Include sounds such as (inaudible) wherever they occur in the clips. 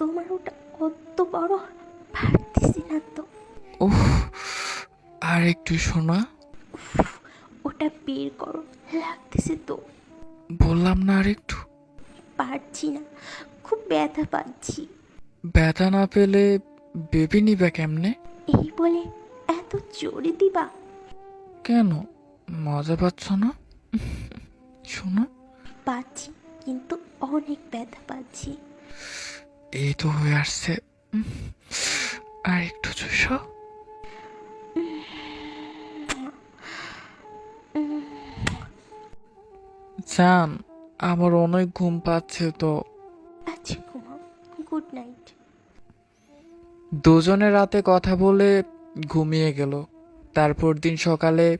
তোমার ওটা কত বড় পারতেছি না তো। উফ আর একটু শোনা। ওটা বের করো লাগতেছে তো। বললাম না আর একটু। পারছি না খুব ব্যথা পাচ্ছি। ব্যথা না পেলে বেবি নিবে কেমনে? এই বলে এত জোরে দিবা? কেন? মজা পাচ্ছ না? শোনো। পাচ্ছি কিন্তু অনেক ব্যথা পাচ্ছি। এই তো হয়ে আসছে। আর একটু চুষো। জান আমার অনেক ঘুম পাচ্ছে তো। আচ্ছা ঘুমাও। Good night. দুজনে রাতে কথা বলে ঘুমিয়ে গেল। তারপর দিন সকালে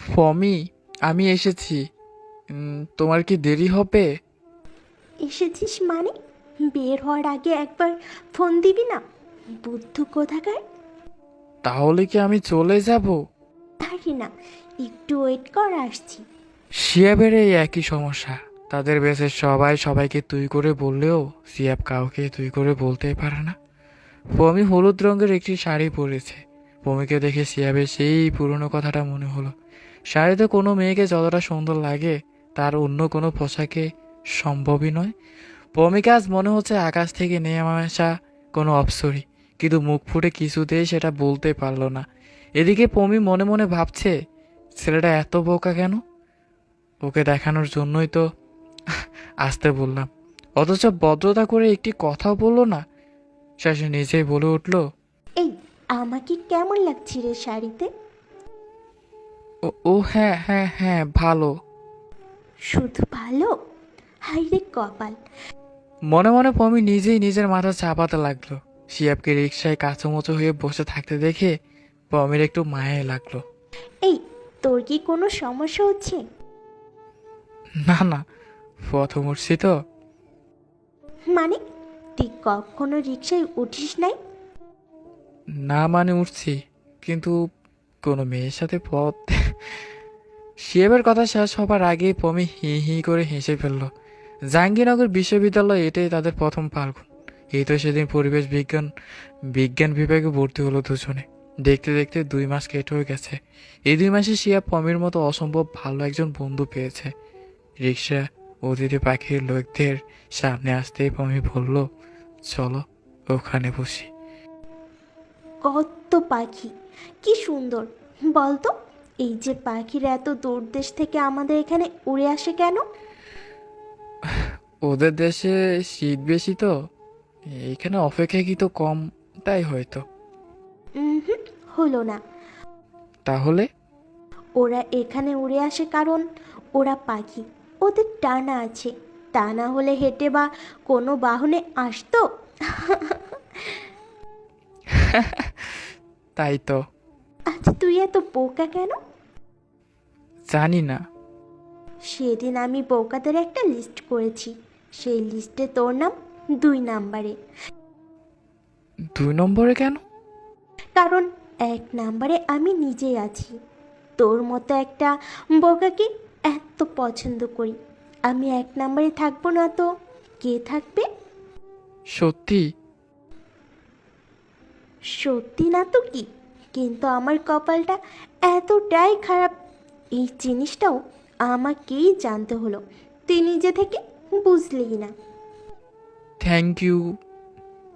ফমি আমি এসেছি। তোমার কি দেরি হবে? এসেছিস মানে? বের হওয়ার আগে একবার ফোন দিবি না বুদ্ধ কোথাকার? তাহলে কি আমি চলে যাব? আরে না একটু ওয়েট কর আসছি। শিয়াবের এই একই সমস্যা। তাদের বেসের সবাই সবাইকে তুই করে বললেও সিয়াব কাউকে তুই করে বলতেই পারে না। পমি হলুদ রঙের একটি শাড়ি পরেছে। পমিকে দেখে সিয়াবের সেই পুরনো কথাটা মনে হলো। শাড়িতে কোনো মেয়েকে যতটা সুন্দর লাগে তার অন্য কোনো পোশাকে সম্ভবই নয়। পমিকে আজ মনে হচ্ছে আকাশ থেকে নেমে আসা কোনো অপসরি কিন্তু মুখ ফুটে কিছুতেই সেটা বলতে পারল না। এদিকে পমি মনে মনে ভাবছে ছেলেটা এত বোকা কেন? ওকে দেখানোর জন্যই তো আসতে বললাম। অথচ ভদ্রতা করে একটি কথা বলল না। শেষে নিজেই বলে উঠল এই আমাকে কেমন লাগছে রে শাড়িতে? ও ও হ্যাঁ হ্যাঁ হ্যাঁ ভালো। শুধু ভালো? হাই রে কপাল। মনে মনে পমি নিজেই নিজের মাথা চাপাতে লাগল। শিয়াবকে রিক্সায় কাঁচোমোচো হয়ে বসে থাকতে দেখে পমির একটু মায়ে লাগল। এই তোর কি কোনো সমস্যা হচ্ছে? না না প্রথম উঠছি তো। মানে তুই কখনো রিক্সায় উঠিস নাই? না মানে উঠছি কিন্তু কোনো মেয়ের সাথে পথ শিয়েবের কথা শেষ হবার আগেই পমি হি হি করে হেসে ফেলল। জাহাঙ্গীরনগর বিশ্ববিদ্যালয় এটাই তাদের প্রথম ফাল্গুন। এই তো সেদিন পরিবেশ বিজ্ঞান বিজ্ঞান বিভাগে ভর্তি হলো দুজনে। দেখতে দেখতে দুই মাস কেটে হয়ে গেছে। এই দুই মাসে শিয়া পমির মতো অসম্ভব ভালো একজন বন্ধু পেয়েছে। রিক্সা, অতিথি পাখির লোকদের সামনে আসতেই পমি বলল, চলো, ওখানে বসি। কত পাখি, কি সুন্দর। বলতো, এই যে পাখিরা এত দূর দেশ থেকে আমাদের এখানে উড়ে আসে কেন? ওদের দেশে শীত বেশি তো এইখানে অপেক্ষাকৃত কম তাই হয়তো। হলো না। তাহলে? ওরা এখানে উড়ে আসে কারণ ওরা পাখি ওদের টানা আছে। তা না হলে হেঁটে বা কোনো বাহনে আসতো? (laughs) তাই তো। আচ্ছা তুই এত বোকা কেন? জানি না। সেদিন আমি বোকাদের একটা লিস্ট করেছি। সেই লিস্টে তোর নাম দুই নাম্বারে। দুই নম্বরে কেন? কারণ এক নাম্বারে আমি নিজেই আছি। তোর মতো একটা বোকাকে এত পছন্দ করি। আমি এক নাম্বারে থাকব না তো? কে থাকবে? সত্যি? সত্যি না তো কি? কিন্তু আমার কপালটা এতটাই খারাপ। এই জিনিসটাও আমাকেই জানতে হলো। তুই নিজে থেকে বুঝলি না। থ্যাংক ইউ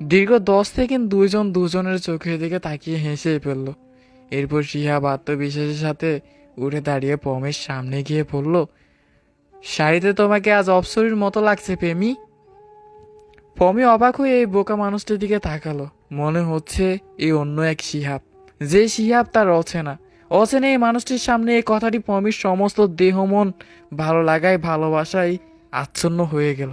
দীর্ঘ দশ সেকেন্ড দুইজন দুজনের চোখের দিকে তাকিয়ে হেসে ফেলল। এরপর শিহাব আত্মবিশ্বাসের সাথে উঠে দাঁড়িয়ে পমের সামনে গিয়ে বলল, শাড়িতে তোমাকে আজ অপসরির মতো লাগছে প্রেমী। পমি অবাক হয়ে এই বোকা মানুষটির দিকে তাকালো। মনে হচ্ছে এই অন্য এক শিহাব যে শিহাব তার অচেনা। অচেনা এই মানুষটির সামনে এই কথাটি পমির সমস্ত দেহ মন ভালো লাগায়, ভালোবাসায় আচ্ছন্ন হয়ে গেল।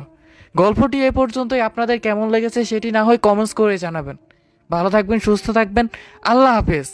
গল্পটি এ পর্যন্তই। আপনাদের কেমন লেগেছে সেটি না হয় কমেন্টস করে জানাবেন। ভালো থাকবেন, সুস্থ থাকবেন। আল্লাহ হাফেজ।